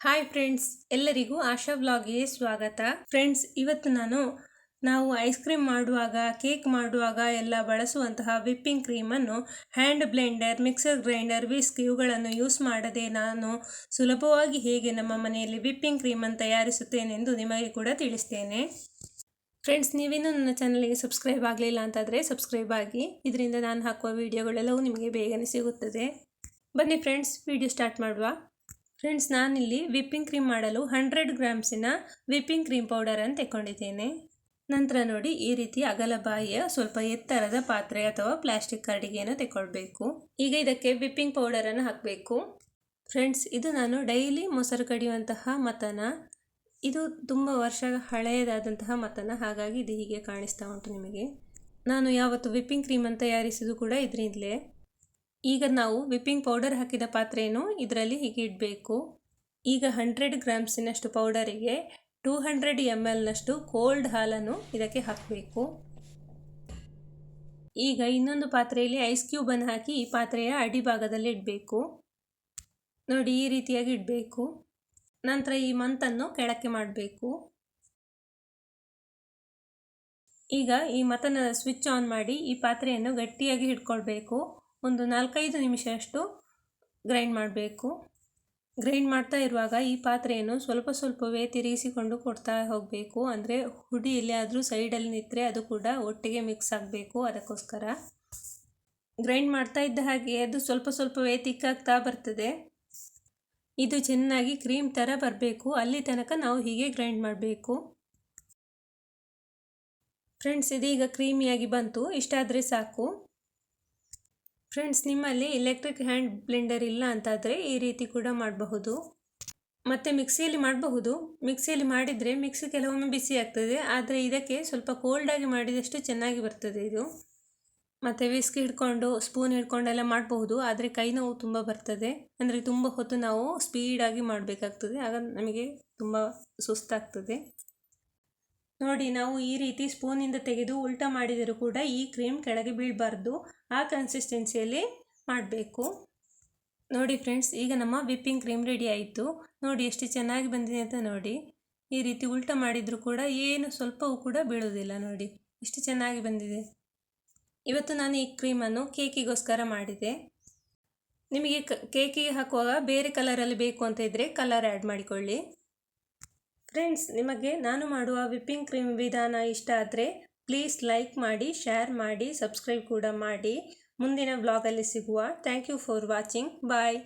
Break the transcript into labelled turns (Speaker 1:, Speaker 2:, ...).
Speaker 1: Hi friends ಎಲ್ಲರಿಗೂ ಆಶಾ ಬ್ಲಾಗ್ಗೆ ಸ್ವಾಗತ. Friends ಇವತ್ತು ನಾನು ನಾವು ಐಸ್ ಕ್ರೀಮ್ ಮಾಡುವಾಗ ಕೇಕ್ ಮಾಡುವಾಗ ಎಲ್ಲ ಬಳಸುವಂತಹ whipping ಕ್ರೀಮನ್ನು hand blender mixer grinder whisk ಇವುಗಳನ್ನು ಯೂಸ್ ಮಾಡದೆ ನಾನು ಸುಲಭವಾಗಿ ಹೇಗೆ ನಮ್ಮ ಮನೆಯಲ್ಲಿ ವಿಪ್ಪಿಂಗ್ ಕ್ರೀಮನ್ನು ತಯಾರಿಸುತ್ತೇನೆಂದು ನಿಮಗೆ ಕೂಡ ತಿಳಿಸ್ತೇನೆ. ಫ್ರೆಂಡ್ಸ್ ನೀವಿನ್ನೂ ನನ್ನ ಚಾನಲ್ಗೆ ಸಬ್ಸ್ಕ್ರೈಬ್ ಆಗಲಿಲ್ಲ ಅಂತಾದರೆ ಸಬ್ಸ್ಕ್ರೈಬ್ ಆಗಿ. ಇದರಿಂದ ನಾನು ಹಾಕುವ ವಿಡಿಯೋಗಳೆಲ್ಲವೂ ನಿಮಗೆ ಬೇಗನೆ ಸಿಗುತ್ತದೆ. ಬನ್ನಿ ಫ್ರೆಂಡ್ಸ್ ವಿಡಿಯೋ ಸ್ಟಾರ್ಟ್ ಮಾಡುವ. ಫ್ರೆಂಡ್ಸ್ ನಾನಿಲ್ಲಿ ವಿಪ್ಪಿಂಗ್ ಕ್ರೀಮ್ ಮಾಡಲು ಹಂಡ್ರೆಡ್ ಗ್ರಾಮ್ಸಿನ ವಿಪ್ಪಿಂಗ್ ಕ್ರೀಮ್ ಪೌಡರನ್ನು ತೆಕ್ಕೊಂಡಿದ್ದೇನೆ. ನಂತರ ನೋಡಿ, ಈ ರೀತಿ ಅಗಲ ಬಾಯಿಯ ಸ್ವಲ್ಪ ಎತ್ತರದ ಪಾತ್ರೆ ಅಥವಾ ಪ್ಲಾಸ್ಟಿಕ್ ಕರಡಿಗೆಯನ್ನು ತೆಕ್ಕೊಳ್ಬೇಕು. ಈಗ ಇದಕ್ಕೆ ವಿಪ್ಪಿಂಗ್ ಪೌಡರನ್ನು ಹಾಕಬೇಕು. ಫ್ರೆಂಡ್ಸ್ ಇದು ನಾನು ಡೈಲಿ ಮೊಸರು ಕಡಿಯುವಂತಹ ಮತನ, ಇದು ತುಂಬ ವರ್ಷ ಹಳೆಯದಾದಂತಹ ಮತನ, ಹಾಗಾಗಿ ಇದು ಹೀಗೆ ಕಾಣಿಸ್ತಾ ಉಂಟು ನಿಮಗೆ. ನಾನು ಯಾವತ್ತು ವಿಪ್ಪಿಂಗ್ ಕ್ರೀಮನ್ನು ತಯಾರಿಸಿದ್ದು ಕೂಡ ಇದರಿಂದಲೇ. ಈಗ ನಾವು ವಿಪ್ಪಿಂಗ್ ಪೌಡರ್ ಹಾಕಿದ ಪಾತ್ರೆಯನ್ನು ಇದರಲ್ಲಿ ಹೀಗೆ ಇಡಬೇಕು. ಈಗ ಹಂಡ್ರೆಡ್ ಗ್ರಾಮ್ಸಿನಷ್ಟು ಪೌಡರಿಗೆ ಟೂ ಹಂಡ್ರೆಡ್ ಎಂ ಎಲ್ನಷ್ಟು ಕೋಲ್ಡ್ ಹಾಲನ್ನು ಇದಕ್ಕೆ ಹಾಕಬೇಕು. ಈಗ ಇನ್ನೊಂದು ಪಾತ್ರೆಯಲ್ಲಿ ಐಸ್ ಕ್ಯೂಬನ್ನು ಹಾಕಿ ಈ ಪಾತ್ರೆಯ ಅಡಿಭಾಗದಲ್ಲಿ ಇಡಬೇಕು. ನೋಡಿ ಈ ರೀತಿಯಾಗಿ ಇಡಬೇಕು. ನಂತರ ಈ ಮಂತನ್ನು ಕೆಳಕ್ಕೆ ಮಾಡಬೇಕು. ಈಗ ಈ ಮತನ ಸ್ವಿಚ್ ಆನ್ ಮಾಡಿ ಈ ಪಾತ್ರೆಯನ್ನು ಗಟ್ಟಿಯಾಗಿ ಹಿಡ್ಕೊಳ್ಬೇಕು. ಒಂದು ನಾಲ್ಕೈದು ನಿಮಿಷ ಅಷ್ಟು ಗ್ರೈಂಡ್ ಮಾಡಬೇಕು. ಗ್ರೈಂಡ್ ಮಾಡ್ತಾ ಇರುವಾಗ ಈ ಪಾತ್ರೆಯನ್ನು ಸ್ವಲ್ಪ ಸ್ವಲ್ಪವೇ ತಿರುಗಿಸಿಕೊಂಡು ಕೊಡ್ತಾ ಹೋಗಬೇಕು. ಅಂದರೆ ಹುಡಿ ಎಲ್ಲಿಯಾದರೂ ಸೈಡಲ್ಲಿ ನಿಂತರೆ ಅದು ಕೂಡ ಒಟ್ಟಿಗೆ ಮಿಕ್ಸ್ ಆಗಬೇಕು ಅದಕ್ಕೋಸ್ಕರ. ಗ್ರೈಂಡ್ ಮಾಡ್ತಾ ಇದ್ದ ಹಾಗೆ ಅದು ಸ್ವಲ್ಪ ಸ್ವಲ್ಪವೇ ತಿಕ್ಕಾಗ್ತಾ ಬರ್ತದೆ. ಇದು ಚೆನ್ನಾಗಿ ಕ್ರೀಮ್ ಥರ ಬರಬೇಕು. ಅಲ್ಲಿ ತನಕ ನಾವು ಹೀಗೆ ಗ್ರೈಂಡ್ ಮಾಡಬೇಕು. ಫ್ರೆಂಡ್ಸ್, ಇದೀಗ ಕ್ರೀಮಿಯಾಗಿ ಬಂತು. ಇಷ್ಟಾದರೆ ಸಾಕು. ಫ್ರೆಂಡ್ಸ್ ನಿಮ್ಮಲ್ಲಿ ಎಲೆಕ್ಟ್ರಿಕ್ ಹ್ಯಾಂಡ್ ಬ್ಲೆಂಡರ್ ಇಲ್ಲ ಅಂತಾದರೆ ಈ ರೀತಿ ಕೂಡ ಮಾಡಬಹುದು. ಮತ್ತು ಮಿಕ್ಸಿಯಲ್ಲಿ ಮಾಡಬಹುದು. ಮಿಕ್ಸಿಯಲ್ಲಿ ಮಾಡಿದರೆ ಮಿಕ್ಸಿ ಕೆಲವೊಮ್ಮೆ ಬಿಸಿ ಆಗ್ತದೆ. ಆದರೆ ಇದಕ್ಕೆ ಸ್ವಲ್ಪ ಕೋಲ್ಡಾಗಿ ಮಾಡಿದಷ್ಟು ಚೆನ್ನಾಗಿ ಬರ್ತದೆ ಇದು. ಮತ್ತು ವಿಸ್ಕ್ ಹಿಡ್ಕೊಂಡು ಸ್ಪೂನ್ ಹಿಡ್ಕೊಂಡೆಲ್ಲ ಮಾಡಬಹುದು. ಆದರೆ ಕೈ ನೋವು ತುಂಬ ಬರ್ತದೆ. ಅಂದರೆ ತುಂಬ ಹೊತ್ತು ನಾವು ಸ್ಪೀಡಾಗಿ ಮಾಡಬೇಕಾಗ್ತದೆ. ಆಗ ನಮಗೆ ತುಂಬ ಸುಸ್ತಾಗ್ತದೆ. ನೋಡಿ, ನಾವು ಈ ರೀತಿ ಸ್ಪೂನಿಂದ ತೆಗೆದು ಉಲ್ಟ ಮಾಡಿದರೂ ಕೂಡ ಈ ಕ್ರೀಮ್ ಕೆಳಗೆ ಬೀಳಬಾರ್ದು. ಆ ಕನ್ಸಿಸ್ಟೆನ್ಸಿಯಲ್ಲಿ ಮಾಡಬೇಕು. ನೋಡಿ ಫ್ರೆಂಡ್ಸ್ ಈಗ ನಮ್ಮ ವಿಪ್ಪಿಂಗ್ ಕ್ರೀಮ್ ರೆಡಿ ಆಯಿತು. ನೋಡಿ, ಎಷ್ಟು ಚೆನ್ನಾಗಿ ಬಂದಿದೆ ಅಂತ ನೋಡಿ. ಈ ರೀತಿ ಉಲ್ಟಾ ಮಾಡಿದರೂ ಕೂಡ ಏನು ಸ್ವಲ್ಪವೂ ಕೂಡ ಬೀಳೋದಿಲ್ಲ ನೋಡಿ. ಎಷ್ಟು ಚೆನ್ನಾಗಿ ಬಂದಿದೆ. ಇವತ್ತು ನಾನು ಈ ಕ್ರೀಮನ್ನು ಕೇಕಿಗೋಸ್ಕರ ಮಾಡಿದೆ. ನಿಮಗೆ ಕೇಕಿಗೆ ಹಾಕುವಾಗ ಬೇರೆ ಕಲರಲ್ಲಿ ಬೇಕು ಅಂತ ಇದ್ದರೆ ಕಲರ್ ಆ್ಯಡ್ ಮಾಡಿಕೊಳ್ಳಿ. ಫ್ರೆಂಡ್ಸ್ ನಿಮಗೆ ನಾನು ಮಾಡುವ ವಿಪ್ಪಿಂಗ್ ಕ್ರೀಮ್ ವಿಧಾನ ಇಷ್ಟ ಆದರೆ ಪ್ಲೀಸ್ ಲೈಕ್ ಮಾಡಿ ಶೇರ್ ಮಾಡಿ ಸಬ್ಸ್ಕ್ರೈಬ್ ಕೂಡ ಮಾಡಿ. ಮುಂದಿನ ಬ್ಲಾಗಲ್ಲಿ ಸಿಗುವ. Thank you for watching bye